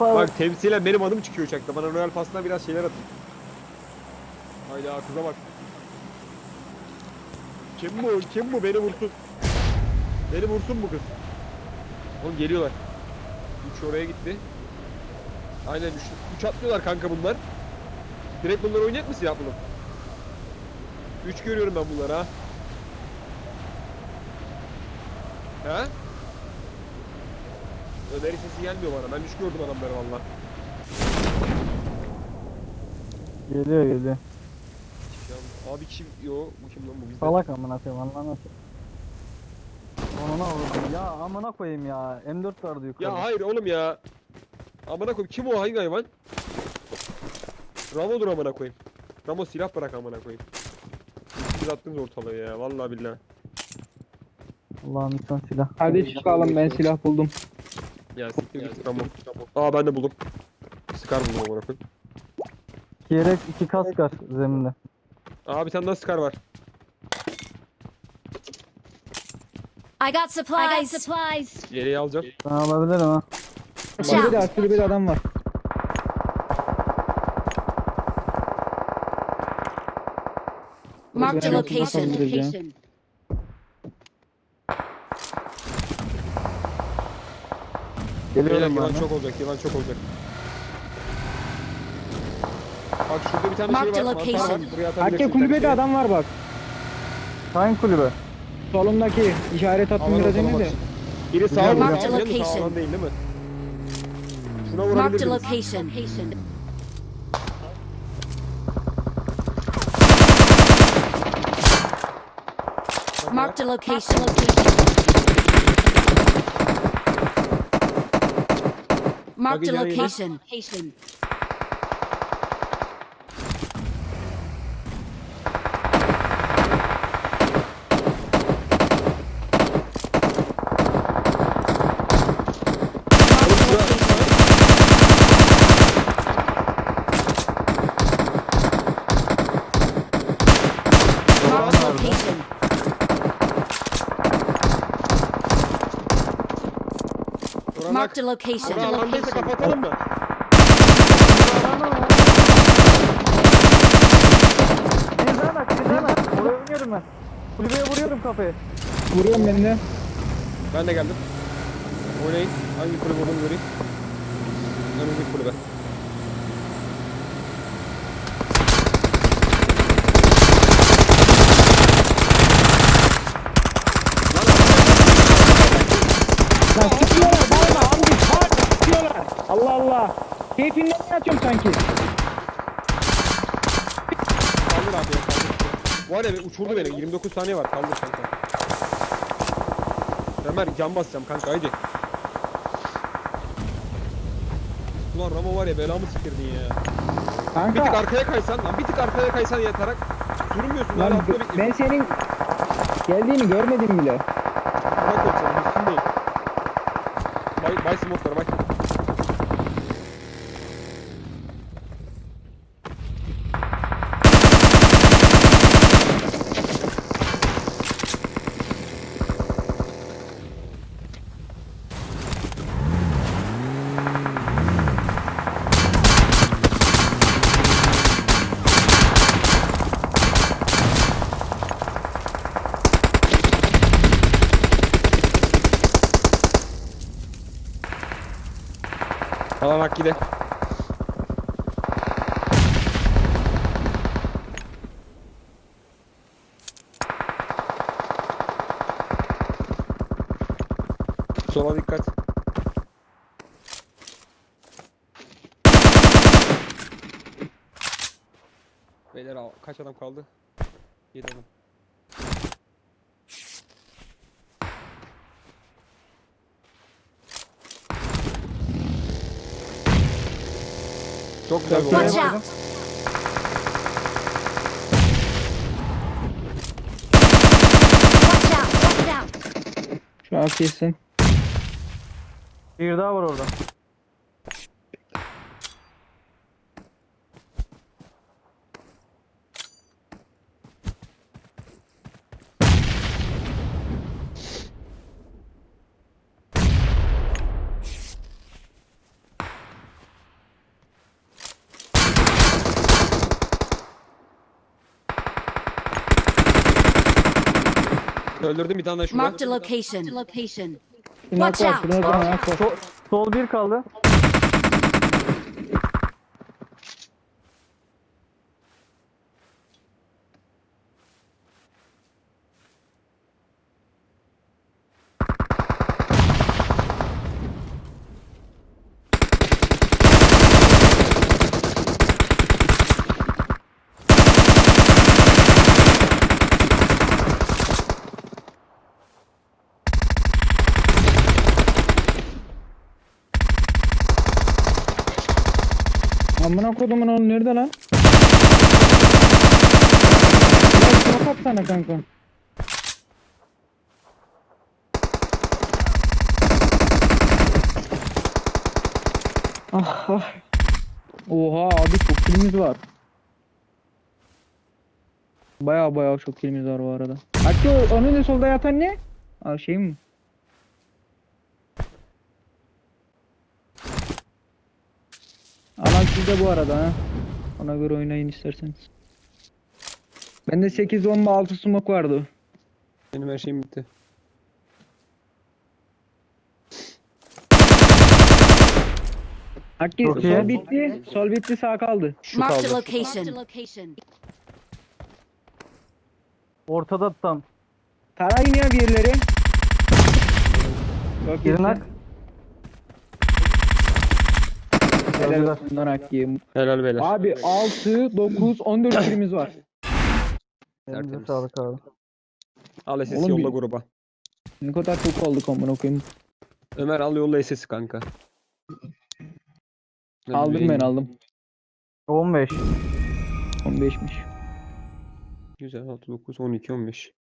Bak temsilen benim adım çıkıyor uçakta. Bana Royal Pass'tan biraz şeyler atın. Hayda kıza bak. Kim bu? Kim bu? Beni vursun. Beni vursun bu kız. Oğlum geliyorlar. Üç oraya gitti. Aynen üç, üç atlıyorlar kanka bunlar. Direkt bunları oynayacak mısın ya bunu? Üç görüyorum ben bunları ha. Ha? Ömer'in sesi gelmiyor bana. Ben üç gördüm adamları valla. Geliyor geliyor. Ya, Abi kim? Yo bu kim lan bu bizden. Salak amına koyayım anlamaz. Onu ne vurdum ya amına koyayım ya. M4 vardı yukarıda. Ya hayır oğlum ya. Amına koyayım kim o hangi hayvan? Ramo'dur amına koyayım. Ramo silah bırak amına koyayım. Siz attınız ortalığı ya vallahi billahi. Allah'ım lütfen silah. Hadi çıkalım ben silah buldum. Ya siktir git Ramo. Aa ben de buldum. Scar buldum amına koyayım. Kierek iki kask var zeminde. Aa bir tane daha Scar var. I got supplies. I got supplies. Yeleği alacağım. Ben alabilirim ha. Watch Kulübede out. kulübede adam var. Marked a location. Ya. Beyler Geliyorum yılan de. çok olacak yılan çok olacak. Bak şurada bir tane Mark şey the var. Mantar var. location. Buraya atabilirsin Hakke bir tane kulübede şey. adam var bak. Hangi kulübe? Solundaki işaret attım Alan biraz ortalamak önce de. için. Biri sağa Mark vuruyor. the Sağ vuruyor. Sağ location. değil değil mi? Şuna Marked a vurabilirsiniz. location. Marked a location. Marked a yayına. location. Marked a location. alandaysa kapatalım mı? Bir daha bak bir daha bak. Oraya oynuyorum ben. Kulübeye vuruyorum kafayı. Vuruyorum ben de. Ben de geldim. Oynayın. Hangi kulübe olduğunu göreyim. Önümüzdeki kulübe. Lan bağırma sıkıyorlar. Allah. Keyfinden mi atıyorum sanki? Kaldır abi ya kaldır. Var ya uçurdu beni. 29 saniye var. Kaldır kanka. Ömer can basacağım kanka haydi. Ulan Ramo var ya belamı sikirdin ya. Bir tık Kanka arkaya kaysan lan bir tık arkaya kaysan yatarak sürünmüyorsun lan lan bir ben senin geldiğini görmedim bile. Bırak yoksa üstündeyim. Bay, bay smoke'lara bay. Alan Akki'de. Sola dikkat. Beyler kaç adam kaldı? 7 adam. Çok güzel bir. Watch out. Watch out. Watch out. Şu an kesin. Bir daha var orada. Öldürdüm bir tane daha şurada. Marked a location. Watch out. Sol bir kaldı. Amına kodumun oğlum nerede lan? Ya çok atsana kanka. Ah ah. Oha abi çok kilimiz var. Baya baya çok kilimiz var bu arada. Hatta onun da solda yatan ne? Aa şey mi? Alan sizde bu arada ha. Ona göre oynayın isterseniz. Bende 8 bomba 6 smoke vardı. Benim her şeyim bitti. Hakkı Çok sol bitti, sol bitti sağ kaldı. Şu Marked a kaldı. location. Ortada tam. Tarayın ya bir yerleri. Çok Birine iyisin. Helal olsun lan. Helal beyler. Abi 6, 9, 14 kilimiz var. Elinize Tertemiz. sağlık abi. Al SS Oğlum yolla bir- gruba. Ne kadar çok olduk amına koyayım. Ömer al yolla SS kanka. Aldım ben aldım. 15. 15'miş. Güzel 6, 9, 12, 15.